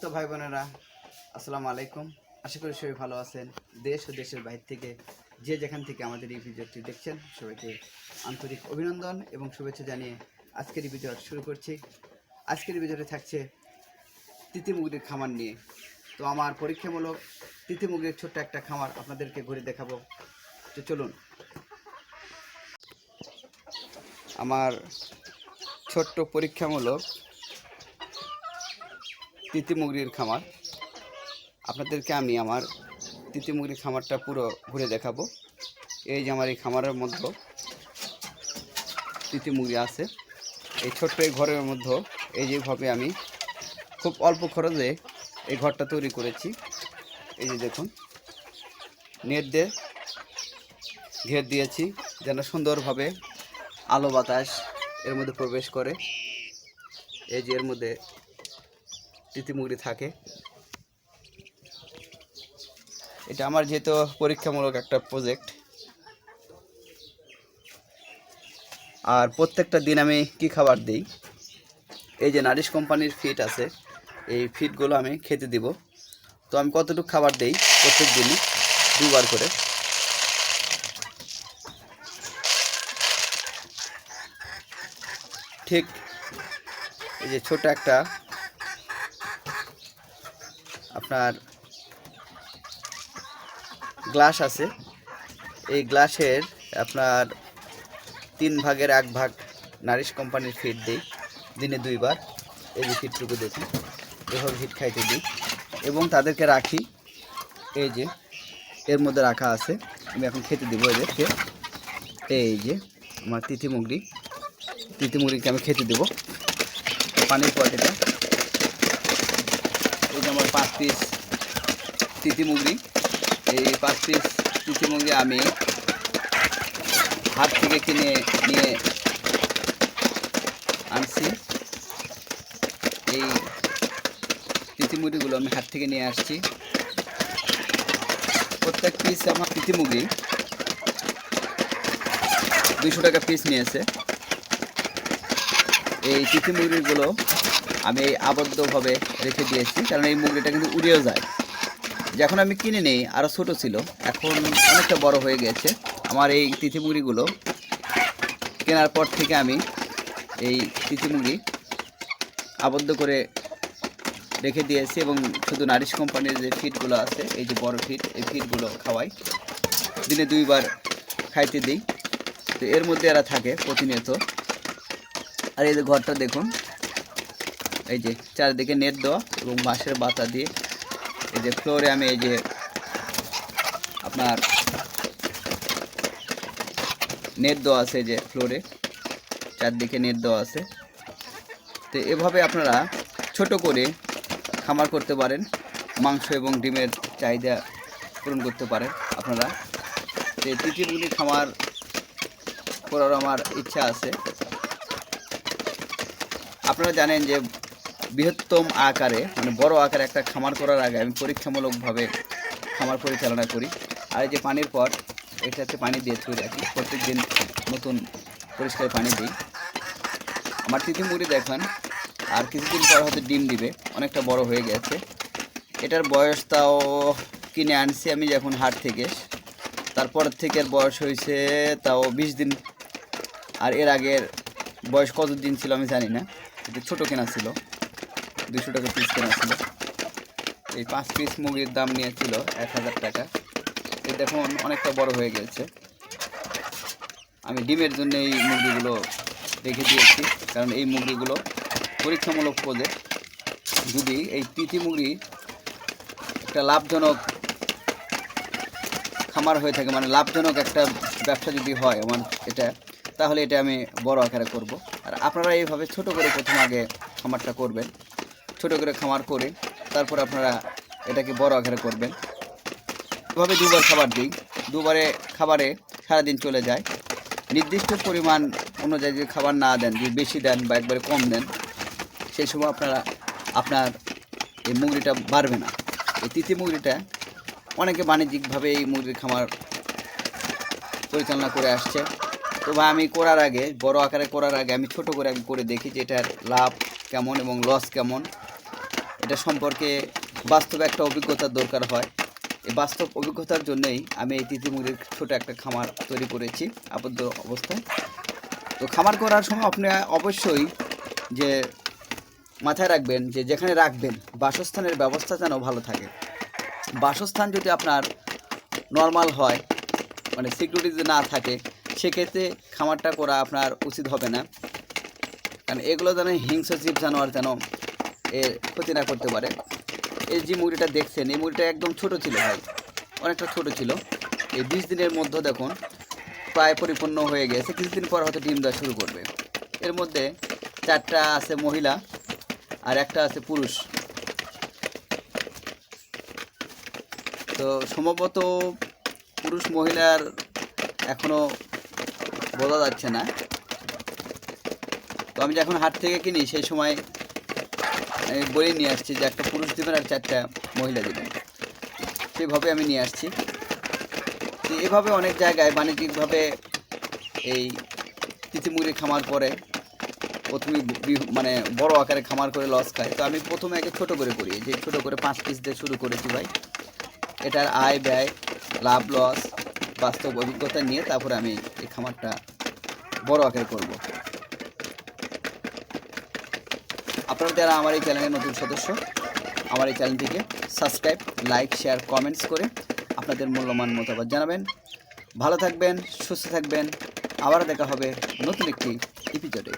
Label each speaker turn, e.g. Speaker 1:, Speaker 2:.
Speaker 1: উদ্যোক্তা ভাই বোনেরা আসসালামু আলাইকুম। আশা করি সবাই ভালো আছেন। দেশ ও দেশের বাইরে থেকে যে যেখান থেকে আমাদের এই ভিডিওটি দেখছেন, সবাইকে আন্তরিক অভিনন্দন এবং শুভেচ্ছা জানিয়ে আজকের এই ভিডিও শুরু করছি। আজকের ভিডিওতে থাকছে তিতিমুগরির খামার নিয়ে। তো আমার পরীক্ষামূলক তিতিমুগরির ছোট্ট একটা খামার আপনাদেরকে ঘুরে দেখাবো। তো চলুন। আমার ছোট্ট পরীক্ষামূলক তিতিমুগরির খামার। আপনাদেরকে আমি আমার তিতিমুগরির খামারটা পুরো ঘুরে দেখাবো। এই যে আমার এই খামারের মধ্যে তিতিমুগরি আছে। এই ছোট্ট এই ঘরের মধ্যে এই যেভাবে আমি খুব অল্প খরচে এই ঘরটা তৈরি করেছি। এই যে দেখুন, নেট দিয়ে ঘের দিয়েছি যেন সুন্দরভাবে আলো বাতাস এর মধ্যে প্রবেশ করে। এই যে এর মধ্যে তিতিমুগরি থাকে। এটা আমার যেহেতু পরীক্ষামূলক একটা প্রজেক্ট আর প্রত্যেকটা দিন আমি কি খাবার দিই? এই যে নারিশ কোম্পানির ফিট আছে, এই ফিটগুলো আমি খেতে দিব। তো আমি কতটুকু খাবার দিই প্রত্যেক দিনই? দুবার করে। ঠিক এই যে ছোট একটা আপনার গ্লাস আছে। এই গ্লাসের আপনার তিন ভাগের এক ভাগ নারিশ কোম্পানির ফিট দিই, দিনে দুইবার। এই যে ফিটটুকু দেখি এভাবে ফিট খাইতে দিই। এবং তাদেরকে রাখি, এই যে, এর মধ্যে রাখা আছে। আমি এখন খেতে দিব এদেরকে। এই যে, আমার তিথিমুগরি তিথিমুগরিকে আমি খেতে দেবো, পানির কোয়ালিটিটা এই যে আমার পাঁচ পিস তিতিমুগরি এই পাঁচ পিস তিতিমুগরি আমি হাট থেকে কিনে নিয়ে আনছি। এই তিতিমুগরিগুলো আমি হাট থেকে নিয়ে আসছি। প্রত্যেক পিস আমার তিতিমুগরি দুইশো টাকা পিস নিয়েছে। এই তিথি মুরগিগুলো আমি আবদ্ধভাবে রেখে দিয়েছি, কারণ এই মুরগিটা কিন্তু উড়েও যায়। যখন আমি কিনে নিই আরও ছোটো ছিল, এখন অনেকটা বড় হয়ে গেছে। আমার এই তিথি মুরগিগুলো কেনার পর থেকে আমি এই তিথি মুরগি আবদ্ধ করে রেখে দিয়েছি এবং শুধু নারিশ কোম্পানির যে ফিডগুলো আছে, এই যে বড় ফিট, এই ফিটগুলো খাওয়াই। দিনে দুইবার খাইতে দিই। তো এর মধ্যে এরা থাকে প্রতিনিয়ত। আর এই যে ঘরটা দেখুন এই যে চারিদিকে নেট দেওয়া এবং বাঁশের বাতা দিয়ে এই যে ফ্লোরে আমি এই যে আপনার নেট দেওয়া আছে যে ফ্লোরে, চারদিকে নেট দেওয়া আছে। তো এভাবে আপনারা ছোট করে খামার করতে পারেন, মাংস এবং ডিমের চাহিদা পূরণ করতে পারেন আপনারা। তো তৃতীয়গুলি খামার করার আমার ইচ্ছা আছে। আপনারা জানেন যে বৃহত্তম আকারে মানে বড় আকারে একটা খামার করার আগে আমি পরীক্ষামূলকভাবে খামার পরিচালনা করি। আর এই যে পানির পট এটা হচ্ছে পানি দিয়ে ছুঁয়ে রাখি। প্রত্যেক দিন নতুন পরিষ্কার পানি দিই। আমার তিতিমুড়ি দেখেন, আর কিছুদিন পর হয়তো ডিম দিবে, অনেকটা বড় হয়ে গেছে। এটার বয়স তাও কিনে আনছি আমি যখন হাট থেকে। তারপর থেকে বয়স হয়েছে তাও বিশ দিন। আর এর আগের বয়স কত দিন ছিল আমি জানি না ছোটো কেনা ছিল। দুশো টাকা পিস কেনা ছিল। এই পাঁচ পিস মুরগির দাম নিয়েছিল এক হাজার টাকা। এই দেখুন অনেকটা বড় হয়ে গেছে। আমি ডিমের জন্য এই মুরগিগুলো রেখে দিয়েছি, কারণ এই মুরগিগুলো পরীক্ষামূলক পদে যদি এই তিথি মুরগি একটা লাভজনক খামার হয়ে থাকে মানে লাভজনক একটা ব্যবসা যদি হয় আমার এটা, তাহলে এটা আমি বড় আকারে করব। আর আপনারা এইভাবে ছোট করে প্রথম আগে খামারটা করবেন। ছোট করে খামার করে তারপর আপনারা এটাকে বড় আকারে করবেন। এভাবে দুবার খাবার দিই। দুবারে খাবারে সারাদিন চলে যায়। নির্দিষ্ট পরিমাণ অনুযায়ী যদি খাবার না দেন, যদি বেশি দেন বা একবারে কম দেন, সেই সময় আপনারা, আপনার এই মুগরিটা বাড়বে না। এই তিথি মুগরিটা অনেকে বাণিজ্যিকভাবে এই মুরগির খামার পরিচালনা করে আসছে। তো ভাই, আমি করার আগে, বড় আকারে করার আগে আমি ছোট করে আগে করে দেখি যে এটার লাভ কেমন এবং লস কেমন। এটা সম্পর্কে বাস্তব একটা অভিজ্ঞতার দরকার হয়। এই বাস্তব অভিজ্ঞতার জন্যই আমি এই তিতিমুড়ির ছোট একটা খামার তৈরি করেছি আবদ্ধ অবস্থায়। তো খামার করার সময় আপনি অবশ্যই যে মাথায় রাখবেন, যে যেখানে রাখবেন, বাসস্থানের ব্যবস্থা যেন ভালো থাকে। বাসস্থান যদি আপনার নর্মাল হয় মানে সিকিউরিটি যদি না থাকে, সেক্ষেত্রে খামারটা করা আপনার উচিত হবে না। কারণ এগুলো যেন হিংস্র জীব জানোয়ার যেন এর ক্ষতি না করতে পারে। এই যে মুরগিটা দেখছেন, এই মুরগিটা একদম ছোট ছিল ভাই, অনেকটা ছোট ছিল। এই বিশ দিনের মধ্যে দেখুন, প্রায় পরিপূর্ণ হয়ে গেছে। কিছুদিন পর হয়তো ডিম দেওয়া শুরু করবে। এর মধ্যে চারটা আছে মহিলা আর একটা আছে পুরুষ। তো সম্ভবত পুরুষ মহিলার এখনও বোঝা যাচ্ছে না। তো আমি যখন হাট থেকে কিনি, সেই সময় বলে নিয়ে আসছি যে একটা পুরুষ দেবেন আর চারটা মহিলা দেবেন। সেভাবে আমি নিয়ে আসছি। তো এভাবে অনেক জায়গায় বাণিজ্যিকভাবে এই তিতিমুড়ি খামার করে, প্রথমে মানে বড় আকারে খামার করে লস খায়। তো আমি প্রথমে আগে ছোট করে করি। যে ছোট করে পাঁচ পিস দিয়ে শুরু করেছি ভাই। এটার আয় ব্যয়, লাভ লস বাস্তব অভিজ্ঞতা নিয়ে তারপরে আমি এই খামারটা বড় আকারে করব। আপনারা যারা আমার এই চ্যানেলের নতুন সদস্য, আমার এই চ্যানেলটিকে সাবস্ক্রাইব লাইক শেয়ার কমেন্টস করে আপনাদের মূল্যমান মতামত জানাবেন। ভালো থাকবেন, সুস্থ থাকবেন। আবার দেখা হবে নতুন একটি এপিসোডে